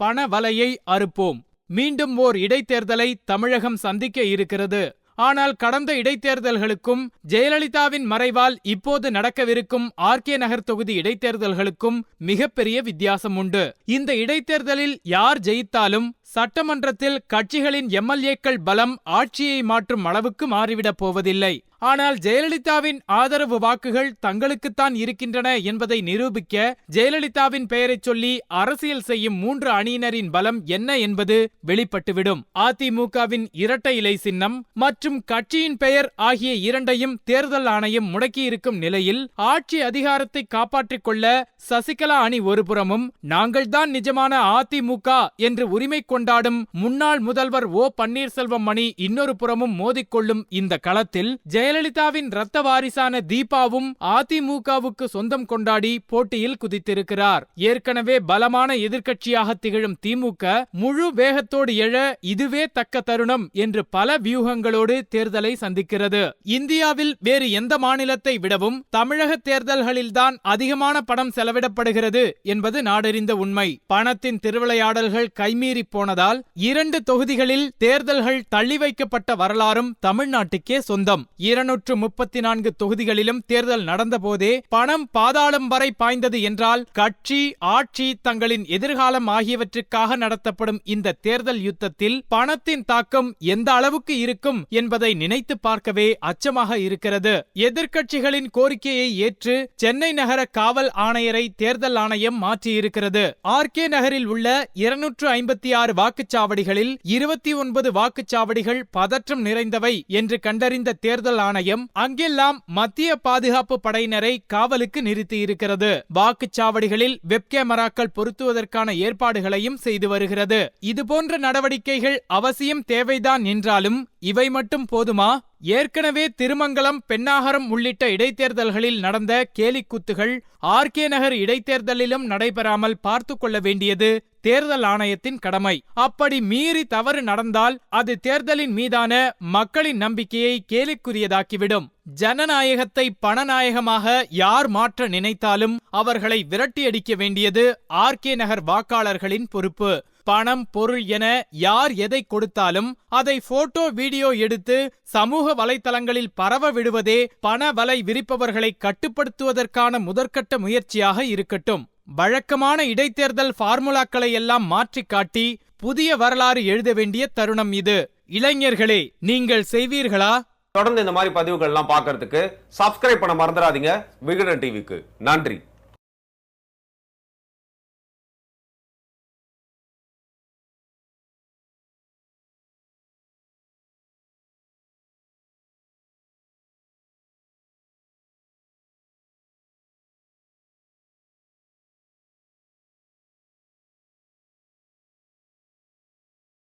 பண வலையை அறுப்போம். மீண்டும் ஓர் இடைத்தேர்தலை தமிழகம் சந்திக்க இருக்கிறது. ஆனால் கடந்த இடைத்தேர்தல்களுக்கும் ஜெயலலிதாவின் மறைவால் இப்போது நடக்கவிருக்கும் ஆர்கே நகர் தொகுதி இடைத்தேர்தல்களுக்கும் மிகப்பெரிய வித்தியாசம் உண்டு. இந்த இடைத்தேர்தலில் யார் ஜெயித்தாலும் சட்டமன்றத்தில் கட்சிகளின் எம்எல்ஏக்கள் பலம் ஆட்சியை மாற்றும் அளவுக்கு மாறிவிடப் போவதில்லை. ஆனால் ஜெயலலிதாவின் ஆதரவு வாக்குகள் தங்களுக்குத்தான் இருக்கின்றன என்பதை நிரூபிக்க ஜெயலலிதாவின் பெயரைச் சொல்லி அரசியல் செய்யும் மூன்று அணியினரின் பலம் என்ன என்பது வெளிப்பட்டுவிடும். அதிமுகவின் இரட்டை இலை சின்னம் மற்றும் கட்சியின் பெயர் ஆகிய இரண்டையும் தேர்தல் ஆணையம் முடக்கியிருக்கும் நிலையில் ஆட்சி அதிகாரத்தை காப்பாற்றிக் கொள்ள சசிகலா அணி ஒருபுறமும் நாங்கள்தான் நிஜமான அதிமுக என்று உரிமை கொண்டாடும் முன்னாள் முதல்வர் ஓ பன்னீர்செல்வம் மணி இன்னொரு புறமும் மோதிக்கொள்ளும் இந்த களத்தில் ஜெயலலிதாவின் இரத்த வாரிசான தீபாவும் அதிமுகவுக்கு சொந்தம் கொண்டாடி போட்டியில் குதித்திருக்கிறார். ஏற்கனவே பலமான எதிர்க்கட்சியாக திகழும் திமுக முழு வேகத்தோடு எழ இதுவே தக்க தருணம் என்று பல வியூகங்களோடு தேர்தலை சந்திக்கிறது. இந்தியாவில் வேறு எந்த மாநிலத்தை விடவும் தமிழக தேர்தல்களில்தான் அதிகமான பணம் செலவிடப்படுகிறது என்பது நாடறிந்த உண்மை. பணத்தின் திருவிளையாடல்கள் கைமீறி போனதால் இரண்டு தொகுதிகளில் தேர்தல்கள் தள்ளி வைக்கப்பட்ட வரலாறும் தமிழ்நாட்டுக்கே சொந்தம். இருநூற்று முப்பத்தி நான்கு தொகுதிகளிலும் தேர்தல் நடந்தபோதே பணம் பாதாளம் வரை பாய்ந்தது என்றால் கட்சி ஆட்சி தங்களின் எதிர்காலம் ஆகியவற்றுக்காக நடத்தப்படும் இந்த தேர்தல் யுத்தத்தில் பணத்தின் தாக்கம் எந்த அளவுக்கு இருக்கும் என்பதை நினைத்து பார்க்கவே அச்சமாக இருக்கிறது. எதிர்க்கட்சிகளின் கோரிக்கையை ஏற்று சென்னை நகர காவல் ஆணையரை தேர்தல் ஆணையம் மாற்றியிருக்கிறது. ஆர் கே நகரில் உள்ள இருநூற்று ஐம்பத்தி ஆறு வாக்குச்சாவடிகளில் இருபத்தி ஒன்பது வாக்குச்சாவடிகள் பதற்றம் நிறைந்தவை என்று கண்டறிந்த தேர்தல் ஆணையம் அங்கெல்லாம் மத்திய பாதுகாப்பு படையினரை காவலுக்கு நிறுத்தியிருக்கிறது. வாக்குச்சாவடிகளில் வெப் கேமராக்கள் பொருத்துவதற்கான ஏற்பாடுகளையும் செய்து வருகிறது. இதுபோன்ற நடவடிக்கைகள் அவசியம் தேவைதான் என்றாலும் இவை மட்டும் போதுமா? ஏற்கனவே திருமங்கலம் பெண்ணாகரம் உள்ளிட்ட இடைத்தேர்தல்களில் நடந்த கேலிக்கூத்துகள் ஆர்கே நகர் இடைத்தேர்தலிலும் நடைபெறாமல் பார்த்து கொள்ள வேண்டியது தேர்தல் ஆணையத்தின் கடமை. அப்படி மீறி தவறு நடந்தால் அது தேர்தலின் மீதான மக்களின் நம்பிக்கையை கேலிக்குரியதாக்கிவிடும். ஜனநாயகத்தை பணநாயகமாக யார் மாற்ற நினைத்தாலும் அவர்களை விரட்டியடிக்க வேண்டியது ஆர்கே நகர் வாக்காளர்களின் பொறுப்பு. பணம் பொருள் என யார் எதை கொடுத்தாலும் அதை போட்டோ வீடியோ எடுத்து சமூக வலைதளங்களில் பரவ விடுவதே பண வலை விரிப்பவர்களை கட்டுப்படுத்துவதற்கான முதற்கட்ட முயற்சியாக இருக்கட்டும். வழக்கமான இடைத்தேர்தல் ஃபார்முலாக்களை எல்லாம் மாற்றிக் காட்டி புதிய வரலாறு எழுத வேண்டிய தருணம் இது. இளைஞர்களே நீங்கள் செய்வீர்களா? தொடர்ந்து இந்த மாதிரி பதிவுகள்லாம் பார்க்கறதுக்கு சப்ஸ்கிரைப் பண்ண மறந்துடாதீங்க. விகடன் டிவிக்கு. நன்றி.